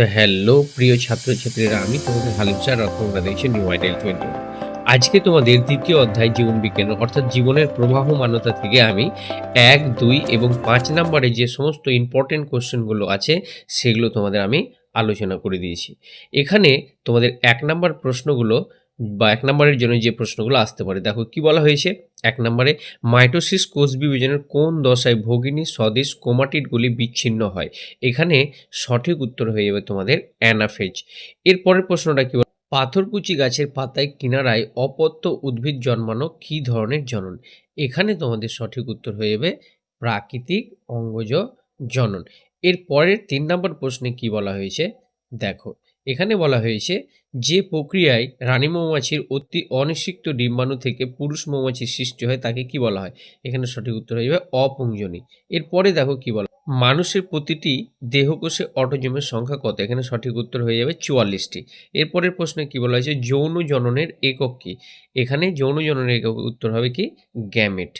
তো হ্যালো, প্রিয় ছাত্রছাত্রীরা, আমি তোমাদের হালিম স্যার আর দিয়েছি নিউ আইডেল টোয়েন্টি আজকে তোমাদের দ্বিতীয় অধ্যায় জীবন বিজ্ঞান, অর্থাৎ জীবনের প্রবাহমানতা থেকে আমি এক, দুই এবং পাঁচ নম্বরে যে সমস্ত ইম্পর্টেন্ট কোশ্চেনগুলো আছে, সেগুলো তোমাদের আমি আলোচনা করে দিয়েছি। এখানে তোমাদের এক নম্বর প্রশ্নগুলো বা এক নম্বরের জন্য যে প্রশ্নগুলো আসতে পারে। দেখো, কি বলা হয়েছে? এক নম্বরে, মাইটোসিস কোষ বিভাজনের কোন দশায় ভগিনী স্বদেশ কোমাটিডগুলি বিচ্ছিন্ন হয়? এখানে সঠিক উত্তর হয়ে যাবে তোমাদের অ্যানাফেজ। এরপরের প্রশ্নটা কি? পাথরকুচি গাছের পাতায় কিনারায় অপত্য উদ্ভিদ জন্মানো কি ধরনের জনন? এখানে তোমাদের সঠিক উত্তর হয়ে যাবে প্রাকৃতিক অঙ্গজ জনন। এর পরের তিন নম্বর প্রশ্নে কি বলা হয়েছে? দেখো এখানে বলা হয়েছে, যে প্রক্রিয়ায় রানী মৌমাছির অতি অনিষিক্ত ডিম্বাণু থেকে পুরুষ মৌমাছির সৃষ্টি হয়, তাকে কি বলা হয়? এখানে সঠিক উত্তর হয়ে যাবে অপুঞ্জনী। এরপরে দেখো কি বলা মানুষের প্রতিটি দেহকোষে অটোজমের সংখ্যা কত? এখানে সঠিক উত্তর হয়ে যাবে চুয়াল্লিশটি। এরপরের প্রশ্নে কি বলা হয়েছে? যৌন জননের একক কি? এখানে যৌন জননের একক উত্তর হবে কি? গ্যামেট।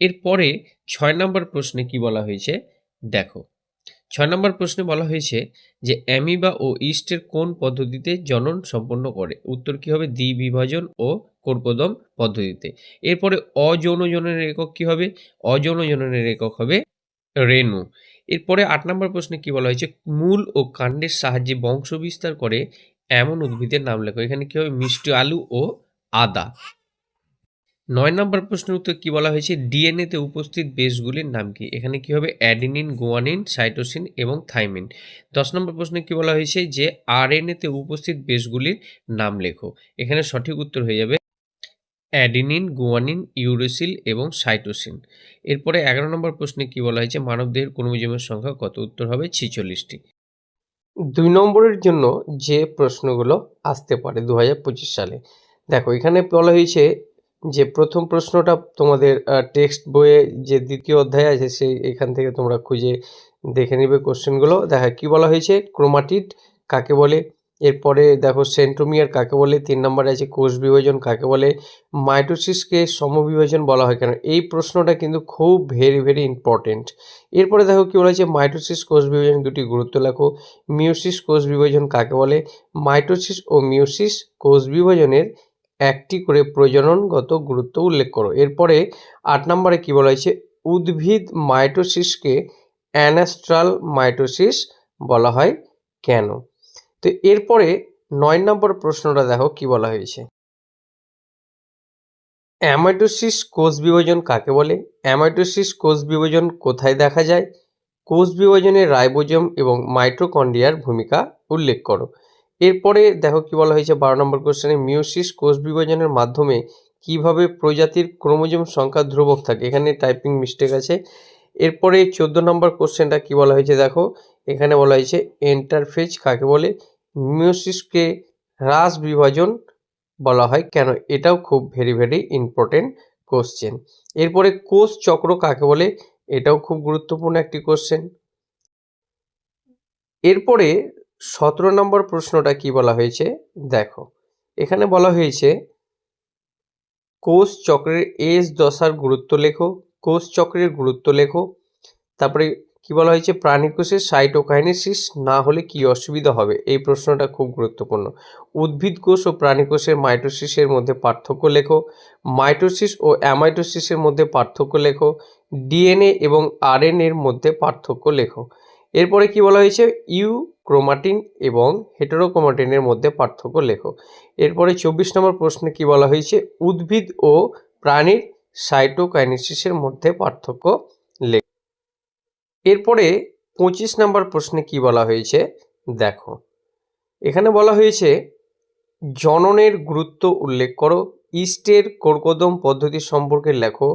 এরপরে ছয় নম্বর প্রশ্নে কি বলা হয়েছে? দেখো ছয় নম্বর প্রশ্নে বলা হয়েছে যে অ্যামিবা ও ইস্টের কোন পদ্ধতিতে জনন সম্পন্ন করে? উত্তর কি হবে? দ্বিবিভাজন ও কোরকোদম পদ্ধতিতে। এরপরে অযৌন জননের একক কি হবে? অযৌন জননের একক হবে রেণু। এরপরে আট নম্বর প্রশ্নে কি বলা হয়েছে? মূল ও কাণ্ডের সাহায্যে বংশ বিস্তার করে এমন উদ্ভিদের নাম লেখো। এখানে কি হবে? মিষ্টি আলু ও আদা। নয় নম্বর প্রশ্নের উত্তর কি বলা হয়েছে? ডিএনএতে উপস্থিত বেসগুলির নাম কি? এখানে কি হবে? অ্যাডিনিন, গোয়ানিন, সাইটোসিন এবং থাইমিন। দশ নম্বর প্রশ্নে কি বলা হয়েছে যে আরএনএতে উপস্থিত বেসগুলির নাম লেখো? এখানে সঠিক উত্তর হয়ে যাবে অ্যাডিনিন, গুয়ানিন, ইউরেসিল এবং সাইটোসিন। এরপরে এগারো নম্বর প্রশ্নে কি বলা হয়েছে? মানবদেহের ক্রোমোজোমের সংখ্যা কত? উত্তর হবে ছিচল্লিশটি। দুই নম্বরের জন্য যে প্রশ্নগুলো আসতে পারে দু হাজার পঁচিশ সালে, দেখো এখানে বলা হয়েছে যে প্রথম প্রশ্নটা তোমাদের টেক্সট বইয়ে যে দ্বিতীয় অধ্যায় আছে সেই এখান থেকে তোমরা খুঁজে দেখে নেবে কোশ্চেনগুলো। দেখা, কি বলা হয়েছে? ক্রোমাটিড কাকে বলে? এরপরে দেখো, সেন্ট্রোমিয়ার কাকে বলে? তিন নম্বরে আছে, কোষ বিভাজন কাকে বলে? মাইটোসিসকে সমবিভাজন বলা হয় কেন? এই প্রশ্নটা কিন্তু খুব ভেরি ভেরি ইম্পর্টেন্ট এরপরে দেখো, কি বলা হয়েছে? মাইটোসিস, কোষ বিভাজন দুটি গুরুত্ব লেখো। মিউসিস কোষ বিভাজন কাকে বলে? মাইটোসিস ও মিউসিস কোষ বিভাজনের একটি করে প্রজননগত গুরুত্ব উল্লেখ করো। এরপরে আট নম্বরে কি বলা হয়েছে? উদ্ভিদ মাইটোসিসকে অ্যানাস্ট্রাল মাইটোসিস বলা হয় কেন? তো এরপরে নয় নম্বর প্রশ্নটা দেখো কি বলা হয়েছে? অ্যামাইটোসিস কোষ বিভাজন কাকে বলে? অ্যামাইটোসিস কোষ বিভাজন কোথায় দেখা যায়? কোষ বিভাজনে রাইবোজম এবং মাইটোকন্ড্রিয়ার ভূমিকা উল্লেখ করো। এরপরে দেখো কি বলা হয়েছে, বারো নম্বর কোশ্চেনে মিউসিস কোষ বিভাজনের মাধ্যমে কীভাবে প্রজাতির ক্রোমোজোম সংখ্যা ধ্রুবক থাকে? এখানে টাইপিং মিস্টেক আছে। এরপরে চোদ্দ নম্বর কোশ্চেনটা কি বলা হয়েছে দেখো, এখানে বলা হয়েছে এন্টারফেজ কাকে বলে? মিউসিসকে হ্রাস বিভাজন বলা হয়। কেন? এটাও খুব ভেরি ভেরি ইম্পর্টেন্ট কোশ্চেন এরপরে কোষ চক্র কাকে বলে? এটাও খুব গুরুত্বপূর্ণ একটি কোশ্চেন এরপরে সতেরো নম্বর প্রশ্নটা কি বলা হয়েছে? দেখো, এখানে বলা হয়েছে, কোষ চক্রের এস দশার গুরুত্ব লেখো, কোষ চক্রের গুরুত্ব লেখো। তারপরে কি বলা হয়েছে? প্রাণীকোষের সাইটোকাইনেসিস না হলে কি অসুবিধা হবে? এই প্রশ্নটা খুব গুরুত্বপূর্ণ। উদ্ভিদ কোষ ও প্রাণীকোষের মাইটোসিসের মধ্যে পার্থক্য লেখো, মাইটোসিস ও অ্যামাইটোসিসের মধ্যে পার্থক্য লেখো, ডিএনএ এবং আরএনএর মধ্যে পার্থক্য লেখো। এরপরে কি বলা হয়েছে? ইউ ক্রোমাটিন এবং হেটেরোক্রোমাটিনের মধ্যে পার্থক্য লেখো এরপরে চব্বিশ নম্বর প্রশ্নে কি বলা হয়েছে? উদ্ভিদ ও প্রাণীর সাইটোকাইনেসিসের মধ্যে পার্থক্য লেখ এরপরে পঁচিশ নম্বর প্রশ্নে কি বলা হয়েছে? দেখো, এখানে বলা হয়েছে, জননের গুরুত্ব উল্লেখ করো। ইস্টের কোরকোদম পদ্ধতি সম্পর্কে লেখো।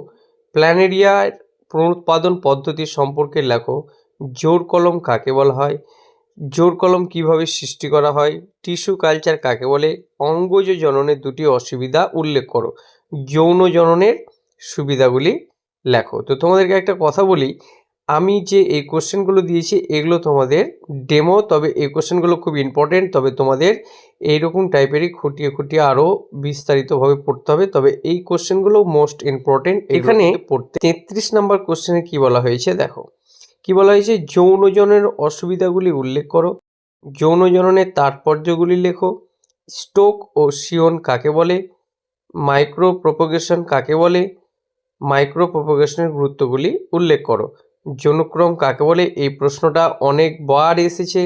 প্ল্যানেরিয়ার পুনরুৎপাদন পদ্ধতি সম্পর্কে লেখো। জোর কলম কাকে বলা হয়? জোর কলম কীভাবে সৃষ্টি করা হয়? টিস্যু কালচার কাকে বলে? অঙ্গজ জননের দুটি অসুবিধা উল্লেখ করো। যৌন জননের সুবিধাগুলি লেখো। তো তোমাদেরকে একটা কথা বলি আমি যে এই কোশ্চেনগুলো দিয়েছি এগুলো তোমাদের ডেমো তবে এই কোশ্চেনগুলো খুব ইম্পর্টেন্ট তবে তোমাদের এইরকম টাইপেরই খুঁটিয়ে খুঁটিয়ে আরও বিস্তারিতভাবে পড়তে হবে তবে এই কোশ্চেনগুলো মোস্ট ইম্পর্টেন্ট এখানে পড়তে। তেত্রিশ নম্বর কোশ্চেনে কি বলা হয়েছে দেখো। কি বলা হয়েছে? যৌনজনের অসুবিধাগুলি উল্লেখ করো। যৌন জননের তাৎপর্যগুলি লেখো। স্টোক ও শিয়ন কাকে বলে? মাইক্রো প্রোপোগেশন কাকে বলে? মাইক্রো প্রপোগেশনের গুরুত্বগুলি উল্লেখ করো। যৌনক্রম কাকে বলে? এই প্রশ্নটা অনেকবার এসেছে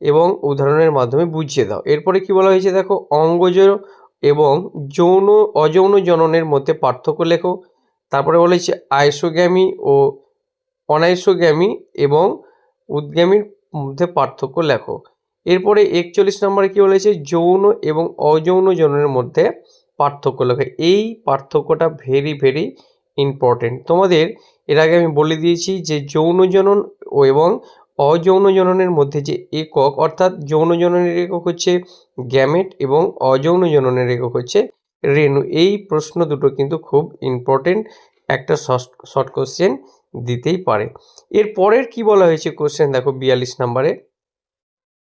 এবং উদাহরণের মাধ্যমে বুঝিয়ে দাও। এরপরে কি বলা হয়েছে দেখো? অঙ্গজ এবং যৌন অযৌন জননের মধ্যে পার্থক্য লেখো। তারপরে বলেছে আইসোগ্যামি ও অনাইসোগ্যামি এবং উদ্গামীর মধ্যে পার্থক্য লেখো। এরপরে একচল্লিশ নম্বরে কি বলেছে? যৌন এবং অযৌন জননের মধ্যে পার্থক্য লেখো। এই পার্থক্যটা ভেরি ভেরি ইম্পর্টেন্ট তোমাদের এর আগে আমি বলে দিয়েছি যে যৌন জনন এবং অযৌন জননের মধ্যে যে একক, অর্থাৎ যৌন জননের একক হচ্ছে গ্যামেট এবং অযৌন জননের একক হচ্ছে রেণু। এই প্রশ্ন দুটো কিন্তু খুব ইম্পর্টেন্ট একটা শর্ট কোশ্চেন দিতেই পারে। এর পরের কি বলা হয়েছে কোশ্চেন দেখো, বিয়াল্লিশ নম্বরে।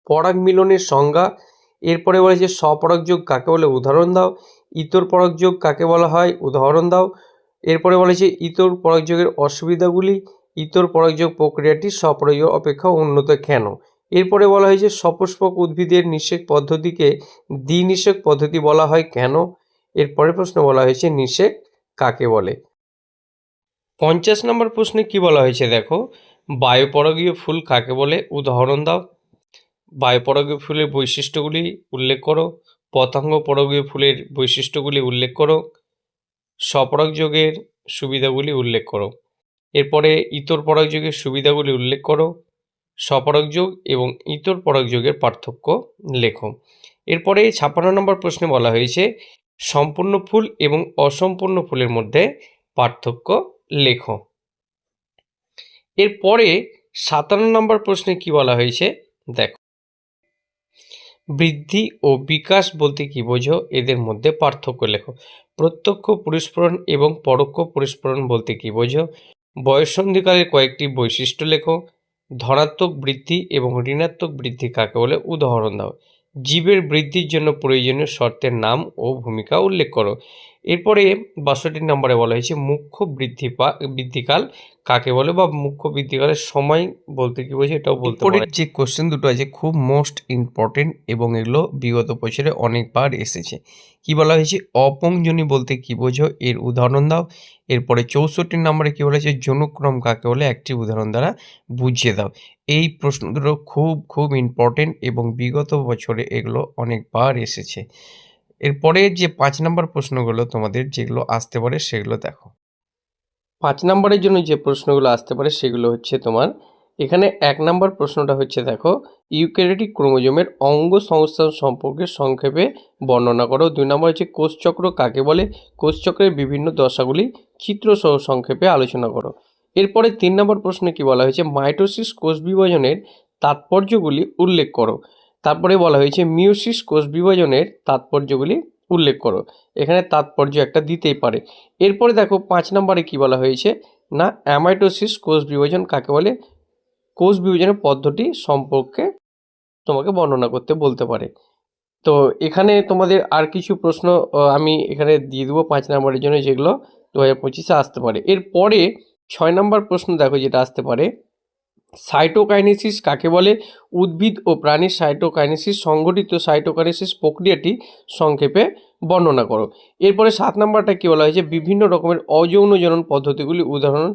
পরাগ মিলনের সংজ্ঞা। এরপরে বলেছে স্বপরাগ যোগ কাকে বলে? উদাহরণ দাও। ইতর পরাগ যোগ কাকে বলা হয়? উদাহরণ দাও। এরপরে বলেছে ইতর পরাগযোগের অসুবিধাগুলি। ইতর পরাগযোগ প্রক্রিয়াটি স্বপরাগযোগ অপেক্ষা উন্নত কেন? এরপরে বলা হয়েছে সপুষ্পক উদ্ভিদের নিষেক পদ্ধতিকে দ্বিনিষেক পদ্ধতি বলা হয় কেন? এরপরে প্রশ্ন বলা হয়েছে নিষেক কাকে বলে? পঞ্চাশ নম্বর প্রশ্নে কি বলা হয়েছে দেখো? বায়ুপরাগীয় ফুল কাকে বলে? উদাহরণ দাও। বায়ুপরাগীয় ফুলের বৈশিষ্ট্যগুলি উল্লেখ করো। পতঙ্গ পরগীয় ফুলের বৈশিষ্ট্যগুলি উল্লেখ করো। স্বপরাগযোগের সুবিধাগুলি উল্লেখ করো। এরপরে ইতর পরক পরাগযোগের সুবিধাগুলি উল্লেখ করো। স্বপরাগযোগ এবং ইতর পরক পরাগযোগের পার্থক্য লেখো। এরপরে ছাপ্পান্ন নম্বর প্রশ্নে বলা হয়েছে, সম্পূর্ণ ফুল এবং অসম্পূর্ণ ফুলের মধ্যে পার্থক্য লেখো। এরপরে সাতান্ন নম্বর প্রশ্নে কি বলা হয়েছে? দেখো। বৃদ্ধি ও বিকাশ বলতে কি বোঝো? এদের মধ্যে পার্থক্য লেখো। প্রত্যক্ষ পরিস্ফুরণ এবং পরোক্ষ পরিস্ফুরণ বলতে কি বোঝো? বয়ঃসন্ধিকালের কয়েকটি বৈশিষ্ট্য লেখো। ধনাত্মক বৃদ্ধি এবং ঋণাত্মক বৃদ্ধি কাকে বলে? উদাহরণ দাও। জীবের বৃদ্ধির জন্য প্রয়োজনীয় শর্তের নাম ও ভূমিকা উল্লেখ করো। এরপরে বাষট্টি নম্বরে বলা হয়েছে মুখ্য বৃদ্ধি পা বৃদ্ধিকাল কাকে বলে বা মুখ্য বৃদ্ধিকালের সময় বলতে কি বোঝে এটাও বলতে পারে। যে কোশ্চেন দুটো আছে খুব মোস্ট ইম্পর্টেন্ট এবং এগুলো বিগত বছরে অনেকবার এসেছে। কি বলা হয়েছে? অপংজনী বলতে কি বোঝো এর উদাহরণ দাও। এরপরে চৌষট্টি নম্বরে কী বলেছে জনুক্রম কাকে বলে? একটি উদাহরণ দ্বারা বুঝিয়ে দাও। এই প্রশ্ন দুটো খুব খুব ইম্পর্টেন্ট এবং বিগত বছরে এগুলো অনেকবার এসেছে। এরপরে যে পাঁচ নম্বর প্রশ্নগুলো তোমাদের যেগুলো আসতে পারে সেগুলো দেখো। পাঁচ নম্বরের জন্য যে প্রশ্নগুলো আসতে পারে সেগুলো হচ্ছে তোমার, এখানে এক নম্বর প্রশ্নটা হচ্ছে দেখো ইউক্যারিটিক ক্রোমোজোমের অঙ্গ সংস্থান সম্পর্কে সংক্ষেপে বর্ণনা করো। দুই নম্বর হচ্ছে কোষচক্র কাকে বলে? কোষচক্রের বিভিন্ন দশাগুলি চিত্রসহ সংক্ষেপে আলোচনা করো। এরপরে তিন নম্বর প্রশ্নে কি বলা হয়েছে? মাইটোসিস কোষ বিভাজনের তাৎপর্যগুলি উল্লেখ করো। তারপরে বলা হয়েছে মিউসিস কোষ বিভাজনের তাৎপর্যগুলি উল্লেখ করো। এখানে তাৎপর্য একটা দিতেই পারে। এরপরে দেখো, পাঁচ নম্বরে কি বলা হয়েছে, না, অ্যামাইটোসিস কোষ বিভাজন কাকে বলে? কোষ বিভাজনের পদ্ধতি সম্পর্কে তোমাকে বর্ণনা করতে বলতে পারে। তো এখানে তোমাদের আর কিছু প্রশ্ন আমি এখানে দিয়ে দেবো পাঁচ নম্বরের জন্য যেগুলো দু হাজার পঁচিশে আসতে পারে। এরপরে ছয় নম্বর প্রশ্ন দেখো, যেটা আসতে পারে সাইটোকাইনেসিস কাকে বলে? উদ্ভিদ ও প্রাণীর সাইটোকাইনেসিস সংগঠিত সাইটোকাইনেসিস প্রক্রিয়াটি সংক্ষেপে বর্ণনা করো। এরপরে সাত নম্বরটা কী বলা হয়েছে? বিভিন্ন রকমের অযৌন জনন পদ্ধতিগুলি উদাহরণ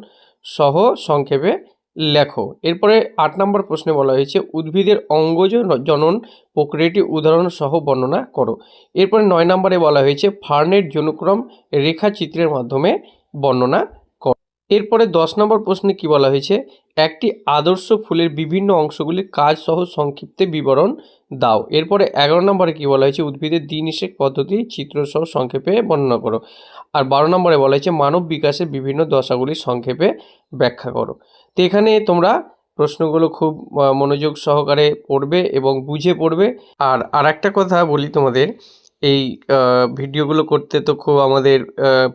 সহ সংক্ষেপে লেখো। এরপরে আট নম্বর প্রশ্নে বলা হয়েছে, উদ্ভিদের অঙ্গজ জনন প্রক্রিয়াটি উদাহরণ সহ বর্ণনা করো। এরপরে নয় নম্বরে বলা হয়েছে, ফার্নের জনুক্রম রেখাচিত্রের মাধ্যমে বর্ণনা করো। এরপরে দশ নম্বর প্রশ্নে কি বলা হয়েছে? একটি আদর্শ ফুলের বিভিন্ন অংশগুলির কাজ সহ সংক্ষিপ্তে বিবরণ দাও। এরপরে এগারো নম্বরে কী বলা হয়েছে? উদ্ভিদের দ্বিনিষেক পদ্ধতি চিত্রসহ সংক্ষেপে বর্ণনা করো। আর বারো নম্বরে বলা হয়েছে, মানব বিকাশের বিভিন্ন দশাগুলি সংক্ষেপে ব্যাখ্যা করো। তো এখানে তোমরা প্রশ্নগুলো খুব মনোযোগ সহকারে পড়বে এবং বুঝে পড়বে। আর আর একটা কথা বলি তোমাদের, এই ভিডিওগুলো করতে তো খুব আমাদের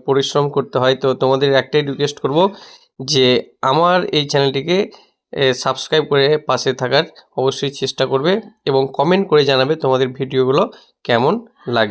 পরিশ্রম করতে হয়। তো তোমাদের একটাই রিকোয়েস্ট করব যে আমার এই চ্যানেলটিকে সাবস্ক্রাইব করে পাশে থাকার অবশ্যই চেষ্টা করবে এবং কমেন্ট করে জানাবে তোমাদের ভিডিওগুলো কেমন লাগে।